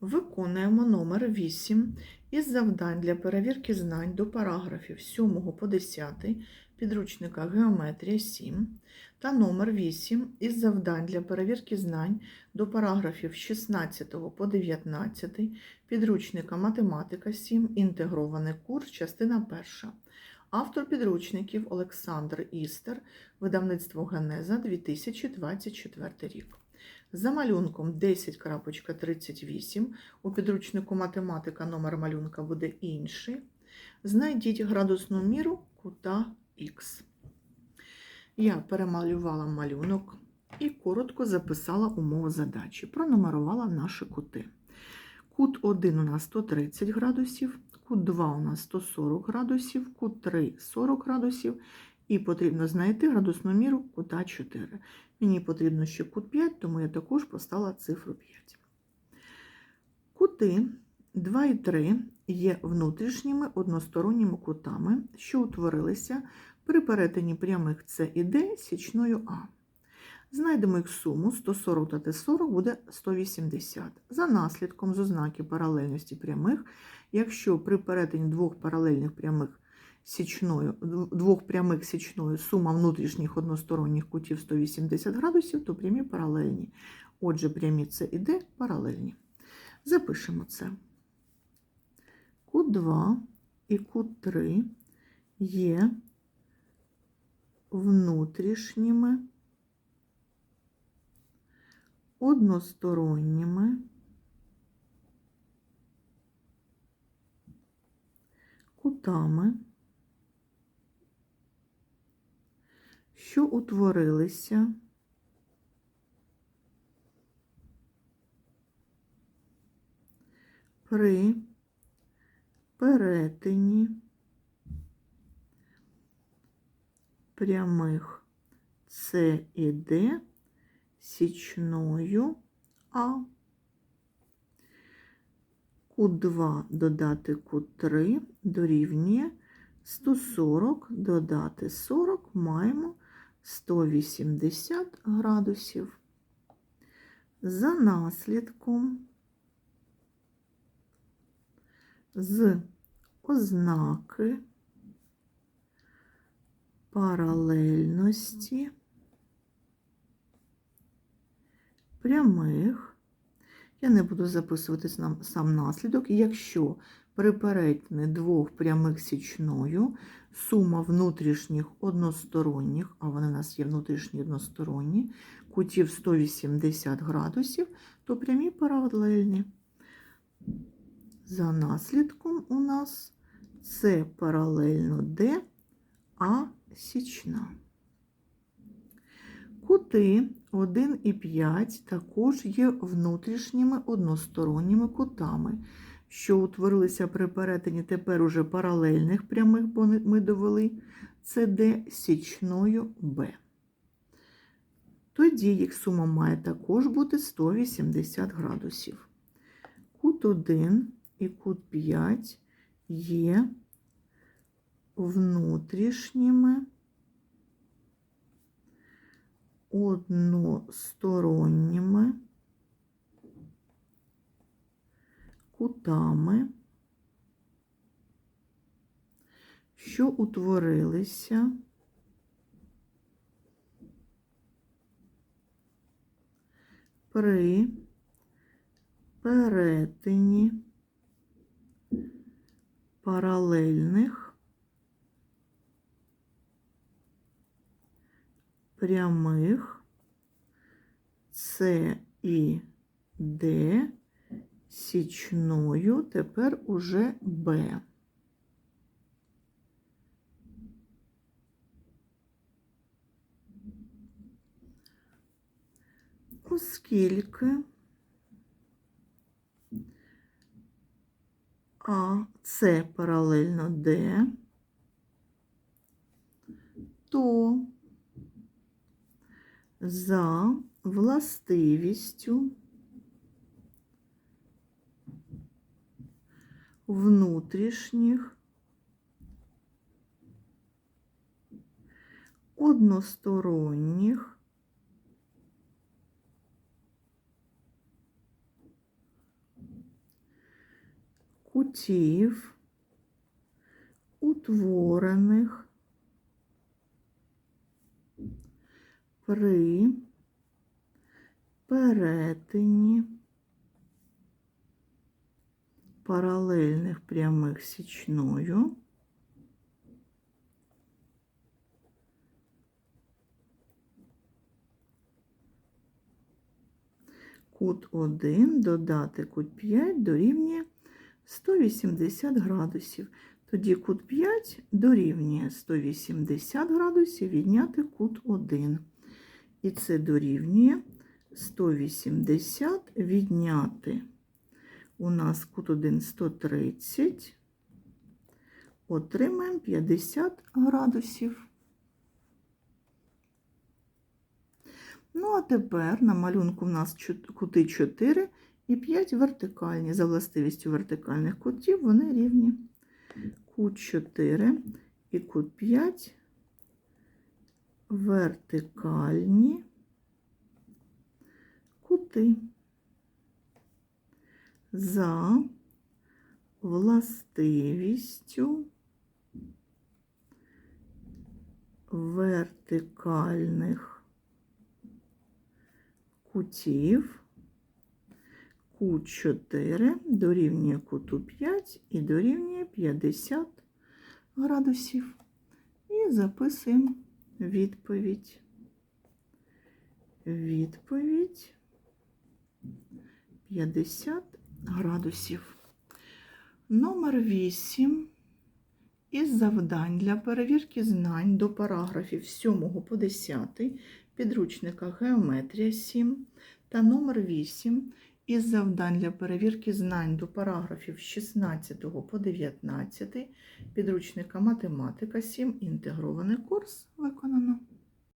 Виконуємо номер 8 із завдань для перевірки знань до параграфів 7 по 10 підручника Геометрія 7 та номер 8 із завдань для перевірки знань до параграфів 16 по 19 підручника Математика 7 інтегрований курс, частина 1. Автор підручників Олександр Істер, видавництво Генеза 2024 рік. За малюнком 10.38 у підручнику математика номер малюнка буде інший. Знайдіть градусну міру кута Х. Я перемалювала малюнок і коротко записала умову задачі. Пронумерувала наші кути. Кут 1 у нас 130 градусів, кут 2 у нас 140 градусів, кут 3 40 градусів. І потрібно знайти градусну міру кута 4. Мені потрібно ще кут 5, тому я також поставила цифру 5. Кути 2 і 3 є внутрішніми односторонніми кутами, що утворилися при перетині прямих С і Д січною А. Знайдемо їх суму 140 та Т40 буде 180. За наслідком з ознаки паралельності прямих, якщо при перетині двох паралельних прямих січною, двох прямих січною сума внутрішніх односторонніх кутів 180 градусів, то прямі паралельні. Отже, прямі С і Д паралельні. Запишемо це. Кут 2 і кут 3 є внутрішніми односторонніми. Кутами, що утворилися. При перетині прямих С і Д січною А. Кут 2 додати кут 3 дорівнює 140 додати 40 маємо 180 градусів. За наслідком з ознаки паралельності прямих. Я не буду записувати сам, наслідок, якщо при перетині двох прямих січною сума внутрішніх односторонніх, а вони у нас є внутрішні односторонні, кутів 180 градусів, то прямі паралельні. За наслідком у нас С паралельно Д, А січна. Кути 1 і 5 також є внутрішніми односторонніми кутами, що утворилися при перетині тепер уже паралельних прямих, бо ми довели СД січною Б. Тоді їх сума має також бути 180 градусів. Кут 1 і кут 5 є внутрішніми односторонніми кутами, що утворилися при перетині паралельних прямих С і Д січною тепер уже Б. Оскільки А С паралельно Д, то за властивістю внутрішніх односторонніх кутів, утворених при перетині паралельних прямих січною кут 1 додати кут 5 дорівнює 180 градусів. Тоді кут 5 дорівнює 180 градусів відняти кут 1. І це дорівнює 180 відняти. У нас кут 1 130. Отримаємо 50 градусів. Ну, а тепер на малюнку в нас кути 4 і 5 вертикальні. За властивістю вертикальних кутів вони рівні. Кут 4 і кут 5 вертикальні кути. За властивістю вертикальних кутів кут 4 дорівнює куту 5 і дорівнює 50 градусів. І записуємо відповідь. Відповідь 50 градусів. Номер 8 із завдань для перевірки знань до параграфів 7 по 10 підручника Геометрія 7 та номер 8 із завдань для перевірки знань до параграфів з 16 по 19 підручника Математика 7 інтегрований курс виконано.